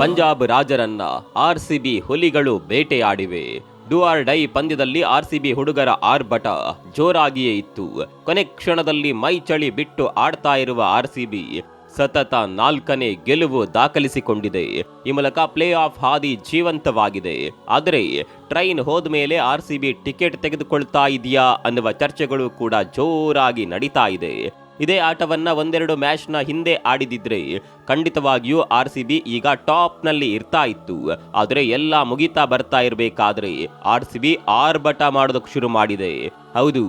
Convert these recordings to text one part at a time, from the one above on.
ಪಂಜಾಬ್ ರಾಜರನ್ನ ಆರ್ಸಿಬಿ ಹುಲಿಗಳು ಬೇಟೆಯಾಡಿವೆ. ಡುಆರ್ ಡೈ ಪಂದ್ಯದಲ್ಲಿ ಆರ್ ಸಿ ಬಿ ಹುಡುಗರ ಆರ್ಭಟ ಜೋರಾಗಿಯೇ ಇತ್ತು. ಕೊನೆ ಕ್ಷಣದಲ್ಲಿ ಮೈ ಚಳಿ ಬಿಟ್ಟು ಆಡ್ತಾ ಇರುವ ಆರ್ ಸಿ ಬಿ ಸತತ ನಾಲ್ಕನೇ ಗೆಲುವು ದಾಖಲಿಸಿಕೊಂಡಿದೆ. ಈ ಮೂಲಕ ಪ್ಲೇ ಆಫ್ ಹಾದಿ ಜೀವಂತವಾಗಿದೆ. ಆದರೆ ಟ್ರೈನ್ ಹೋದ ಹೋದ್ಮೇಲೆ ಬಿ ಟಿಕೆಟ್ ತೆಗೆದುಕೊಳ್ತಾ ಇದೆಯಾ ಅನ್ನುವ ಚರ್ಚೆಗಳು ಕೂಡ ಜೋರಾಗಿ ನಡೀತಾ ಇದೆ. ಇದೇ ಆಟವನ್ನು ಒಂದೆರಡು ಮ್ಯಾಚ್ನ ಹಿಂದೆ ಆಡಿದಿದ್ರೆ ಖಂಡಿತವಾಗಿಯೂ ಆರ್ ಸಿ ಬಿ ಈಗ ಟಾಪ್ನಲ್ಲಿ ಇರ್ತಾ ಇತ್ತು. ಆದರೆ ಎಲ್ಲ ಮುಗಿತಾ ಬರ್ತಾ ಇರಬೇಕಾದ್ರೆ ಆರ್ ಸಿ ಬಿ ಆರ್ಭಟ ಮಾಡೋದಕ್ಕೆ ಶುರು ಮಾಡಿದೆ. ಹೌದು,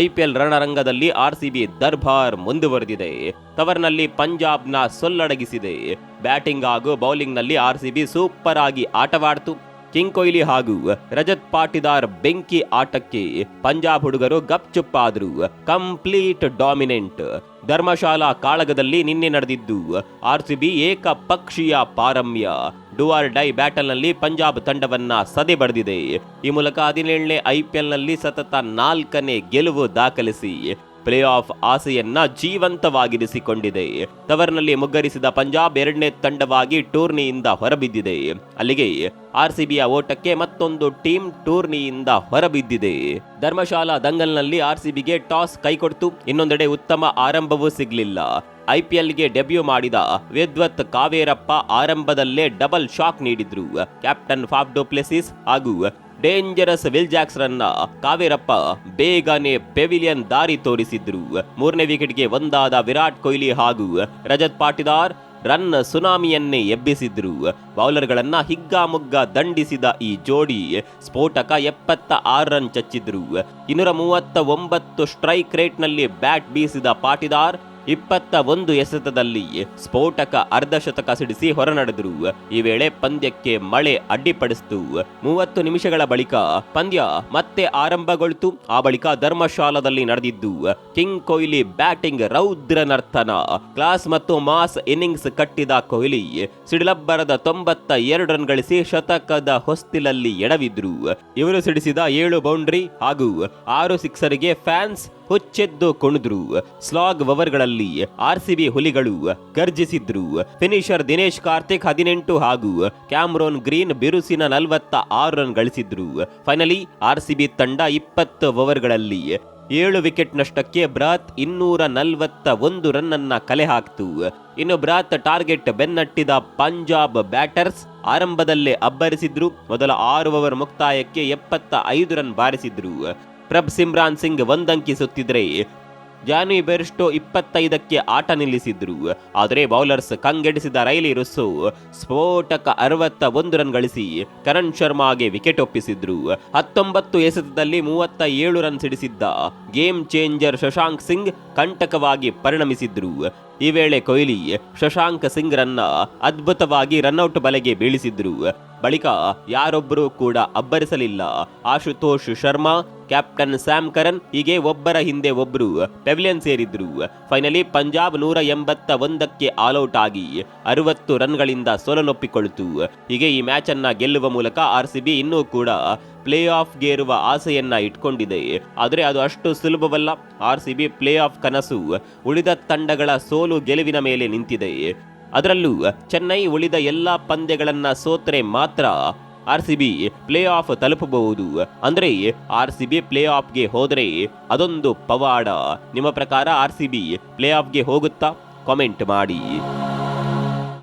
ಐ ಪಿ ಎಲ್ ರಣರಂಗದಲ್ಲಿ ಆರ್ ಸಿ ಬಿ ದರ್ಬಾರ್ ಮುಂದುವರೆದಿದೆ. ತವರ್ನಲ್ಲಿ ಪಂಜಾಬ್ನ ಸೊಲ್ಲಡಗಿಸಿದೆ. ಬ್ಯಾಟಿಂಗ್ ಹಾಗೂ ಬೌಲಿಂಗ್ನಲ್ಲಿ ಆರ್ ಸಿ ಬಿ ಸೂಪರ್ ಆಗಿ ಆಟವಾಡ್ತು. ಕಿಂಗ್ ಕೊಹ್ಲಿ ಹಾಗೂ ರಜತ್ ಪಾಟಿದಾರ್ ಬೆಂಕಿ ಆಟಕ್ಕೆ ಪಂಜಾಬ್ ಹುಡುಗರು ಗಪ್ಚುಪ್ಪಾದ್ರು ಕಂಪ್ಲೀಟ್ ಡಾಮಿನೆಂಟ್. ಧರ್ಮಶಾಲಾ ಕಾಳಗದಲ್ಲಿ ನಿನ್ನೆ ನಡೆದಿದ್ದು ಆರ್ಸಿಬಿ ಏಕಪಕ್ಷೀಯ ಪಾರಮ್ಯ. ಡುವಾರ್ ಡೈ ಬ್ಯಾಟಲ್ನಲ್ಲಿ ಪಂಜಾಬ್ ತಂಡವನ್ನ ಸದೆ ಬಡಿದಿದೆ. ಈ ಮೂಲಕ ಹದಿನೇಳನೇ ಐಪಿಎಲ್ನಲ್ಲಿ ಸತತ ನಾಲ್ಕನೇ ಗೆಲುವು ದಾಖಲಿಸಿ ಪ್ಲೇ ಆಫ್ ಆಸೆಯನ್ನ ಜೀವಂತವಾಗಿರಿಸಿಕೊಂಡಿದೆ. ತವರ್ನಲ್ಲಿ ಮುಗ್ಗರಿಸಿದ ಪಂಜಾಬ್ ಎರಡನೇ ತಂಡವಾಗಿ ಟೂರ್ನಿಯಿಂದ ಹೊರಬಿದ್ದಿದೆ. ಅಲ್ಲಿಗೆ ಆರ್ಸಿಬಿಯ ಓಟಕ್ಕೆ ಮತ್ತೊಂದು ಟೀಮ್ ಟೂರ್ನಿಯಿಂದ ಹೊರಬಿದ್ದಿದೆ. ಧರ್ಮಶಾಲಾ ದಂಗಲ್ನಲ್ಲಿ ಆರ್ಸಿಬಿಗೆ ಟಾಸ್ ಕೈಕೊಡ್ತು. ಇನ್ನೊಂದೆಡೆ ಉತ್ತಮ ಆರಂಭವೂ ಸಿಗ್ಲಿಲ್ಲ. ಐಪಿಎಲ್ಗೆ ಡೆಬ್ಯೂ ಮಾಡಿದ ವಿದ್ವತ್ ಕಾವೇರಪ್ಪ ಆರಂಭದಲ್ಲೇ ಡಬಲ್ ಶಾಕ್ ನೀಡಿದ್ರು. ಕ್ಯಾಪ್ಟನ್ ಫಾಫ್ ಡೋಪ್ಲೆಸಿಸ್ ಹಾಗೂ ಡೇಂಜರಸ್ ವಿಲ್ ಜಾಕ್ಸ್ ರನ್ನ ಕಾವೇರಪ್ಪ ಬೇಗನೆ ಪೆವಿಲಿಯನ್ ದಾರಿ ತೋರಿಸಿದ್ರು. ಮೂರನೇ ವಿಕೆಟ್ಗೆ ಒಂದಾದ ವಿರಾಟ್ ಕೊಹ್ಲಿ ಹಾಗೂ ರಜತ್ ಪಾಟಿದಾರ್ ರನ್ ಸುನಾಮಿಯನ್ನೇ ಎಬ್ಬಿಸಿದ್ರು. ಬೌಲರ್ಗಳನ್ನ ಹಿಗ್ಗಾಮುಗ್ಗ ದಂಡಿಸಿದ ಈ ಜೋಡಿ ಸ್ಫೋಟಕ ಎಪ್ಪತ್ತ ಆರು ರನ್ ಚಚ್ಚಿದ್ರು. ಇನ್ನೂರ ಮೂವತ್ತ ಒಂಬತ್ತು ಸ್ಟ್ರೈಕ್ ರೇಟ್ನಲ್ಲಿ ಬ್ಯಾಟ್ ಬೀಸಿದ ಪಾಟಿದಾರ್ ಇಪ್ಪತ್ತ ಒಂದು ಎಸೆತದಲ್ಲಿ ಸ್ಫೋಟಕ ಅರ್ಧಶತಕ ಸಿಡಿಸಿ ಹೊರನಡೆದರು. ಈ ವೇಳೆ ಪಂದ್ಯಕ್ಕೆ ಮಳೆ ಅಡ್ಡಿಪಡಿಸಿತು. ಮೂವತ್ತು ನಿಮಿಷಗಳ ಬಳಿಕ ಪಂದ್ಯ ಮತ್ತೆ ಆರಂಭಗೊಳ್ತು. ಆ ಬಳಿಕ ಧರ್ಮಶಾಲಾದಲ್ಲಿ ನಡೆದಿದ್ದು ಕಿಂಗ್ ಕೊಹ್ಲಿ ಬ್ಯಾಟಿಂಗ್ ರೌದ್ರ ನರ್ತನ ಕ್ಲಾಸ್ ಮತ್ತು ಮಾಸ್ ಇನ್ನಿಂಗ್ಸ್ ಕಟ್ಟಿದ ಕೊಹ್ಲಿ ಸಿಡಿಲಬ್ಬರದ ತೊಂಬತ್ತ ಎರಡು ರನ್ ಗಳಿಸಿ ಶತಕದ ಹೊಸ್ತಿಲಲ್ಲಿ ಎಡವಿದ್ರು. ಇವರು ಸಿಡಿಸಿದ ಏಳು ಬೌಂಡ್ರಿ ಹಾಗೂ ಆರು ಸಿಕ್ಸರ್ಗೆ ಫ್ಯಾನ್ಸ್ ಹುಚ್ಚೆದ್ದು ಕುಣಿದ್ರು ಸ್ಲಾಗ್ ಓವರ್ಗಳಲ್ಲಿ ಆರ್ಸಿಬಿ ಹುಲಿಗಳು ಗರ್ಜಿಸಿದ್ರು. ಫಿನಿಷರ್ ದಿನೇಶ್ ಕಾರ್ತಿಕ್ ಹದಿನೆಂಟು ಹಾಗೂ ಕ್ಯಾಮ್ರೋನ್ ಗ್ರೀನ್ ಬಿರುಸಿನ ನಲವತ್ತ ಆರು ರನ್ ಗಳಿಸಿದ್ರು. ಫೈನಲಿ ಆರ್ಸಿಬಿ ತಂಡ ಇಪ್ಪತ್ತು ಓವರ್ಗಳಲ್ಲಿ ಏಳು ವಿಕೆಟ್ ನಷ್ಟಕ್ಕೆ ಬ್ರಾತ್ ಇನ್ನೂರ ನಲವತ್ತ ಒಂದು ರನ್ ಅನ್ನ ಕಲೆ ಹಾಕ್ತು. ಇನ್ನು ಬ್ರಾತ್ ಟಾರ್ಗೆಟ್ ಬೆನ್ನಟ್ಟಿದ ಪಂಜಾಬ್ ಬ್ಯಾಟರ್ಸ್ ಆರಂಭದಲ್ಲೇ ಅಬ್ಬರಿಸಿದ್ರು. ಮೊದಲ ಆರು ಓವರ್ ಮುಕ್ತಾಯಕ್ಕೆ ಎಪ್ಪತ್ತ ಐದು ರನ್ ಬಾರಿಸಿದ್ರು. ಪ್ರಭ್ ಸಿಮ್ರಾನ್ ಸಿಂಗ್ ಒಂದಂಕಿಸುತ್ತಿದ್ದರೆ ಜಾನಿ ಬೆರಿಸ್ಟೋ ಇಪ್ಪತ್ತೈದಕ್ಕೆ ಆಟ ನಿಲ್ಲಿಸಿದ್ರು. ಆದರೆ ಬೌಲರ್ಸ್ ಕಂಗೆಡಿಸಿದ ರೈಲಿ ರುಸ್ಸು ಸ್ಫೋಟಕ ಅರವತ್ತ ಒಂದು ರನ್ ಗಳಿಸಿ ಕರಣ್ ಶರ್ಮಾಗೆ ವಿಕೆಟ್ ಒಪ್ಪಿಸಿದ್ರು. ಹತ್ತೊಂಬತ್ತು ಎಸೆತದಲ್ಲಿ ಮೂವತ್ತ ಏಳು ರನ್ ಸಿಡಿಸಿದ್ದ ಗೇಮ್ ಚೇಂಜರ್ ಶಶಾಂಕ್ ಸಿಂಗ್ ಕಂಟಕವಾಗಿ ಪರಿಣಮಿಸಿದ್ರು. ಈ ವೇಳೆ ಕೊಹ್ಲಿ ಶಶಾಂಕ್ ಸಿಂಗ್ ರನ್ನ ಅದ್ಭುತವಾಗಿ ರನ್ಔಟ್ ಬಲೆಗೆ ಬೀಳಿಸಿದ್ರು. ಬಳಿಕ ಯಾರೊಬ್ಬರೂ ಕೂಡ ಅಬ್ಬರಿಸಲಿಲ್ಲ. Ashutosh Sharma captain Sam Curran, ಹೀಗೆ ಒಬ್ಬರ ಹಿಂದೆ ಒಬ್ಬರು ಪೆವಿಲಿಯನ್ ಸೇರಿದ್ರು. ಫೈನಲಿ ಪಂಜಾಬ್ ನೂರ ಎಂಬತ್ತ ಒಂದಕ್ಕೆ ಆಲ್ಔಟ್ ಆಗಿ ಅರವತ್ತು ರನ್ಗಳಿಂದ ಸೋಲನೊಪ್ಪಿಕೊಳ್ತು ಹೀಗೆ ಈ ಮ್ಯಾಚ್ ಅನ್ನ ಗೆಲ್ಲುವ ಮೂಲಕ ಆರ್ ಸಿ ಬಿ ಇನ್ನೂ ಕೂಡ ಪ್ಲೇ ಆಫ್ ಇರುವ ಆಸೆಯನ್ನ ಇಟ್ಕೊಂಡಿದೆ. ಆದರೆ ಅದು ಅಷ್ಟು ಸುಲಭವಲ್ಲ. R C B play of ಕನಸು ಉಳಿದ ತಂಡಗಳ ಸೋಲು ಗೆಲುವಿನ ಮೇಲೆ ನಿಂತಿದೆ. ಅದರಲ್ಲೂ ಚೆನ್ನೈ ಉಳಿದ ಎಲ್ಲ ಪಂದ್ಯಗಳನ್ನ ಸೋತ್ರೆ ಮಾತ್ರ R C B play of ತಲುಪಬಹುದು. ಅಂದ್ರೆ ಬಿ ಪ್ಲೇ ಆಫ್ಗೆ ಹೋದರೆ ಅದೊಂದು ಪವಾಡ. ನಿಮ್ಮ ಪ್ರಕಾರ ಆರ್ ಸಿ ಬಿ ಪ್ಲೇ ಆಫ್ಗೆ ಹೋಗುತ್ತಾ? ಕಾಮೆಂಟ್ ಮಾಡಿ.